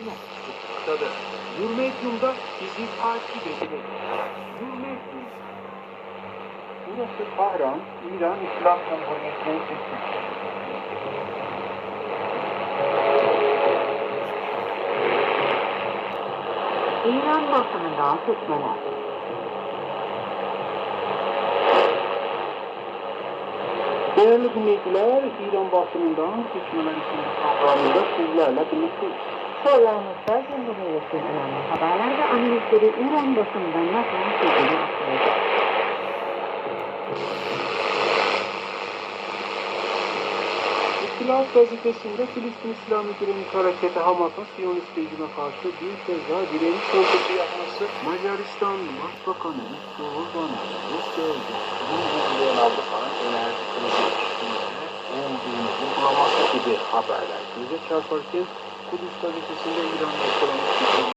çıkmaktadır. Nurmedyum'da bizi takip edin. Nurmedyum. Burası Tahran, İran İslam Cumhuriyeti'nin sesi. İran basınından seçmeler. Değerli dinleyiciler, İran basınından seçmeler isimli programında sizlerle birlikteyiz. Sorularımızda Cumhuriyet'in önemli haberler ve analizleri İran basınından nasıl aktaracak. İhtilaf gazetesinde Filistin İslami Direniş Hareketi Hamas'ın Siyonist rejime karşı bir kez daha direniş konuşması yapması. Macaristan Başbakanı Viktor Orban'ın Rusya Cumhurbaşkanı uygulayan Avrupa'nın enerji krizi ilişkisinde olduğunu vurgulaması gibi haberler göze çarparken Kudüs gazetesinde İran ekonomik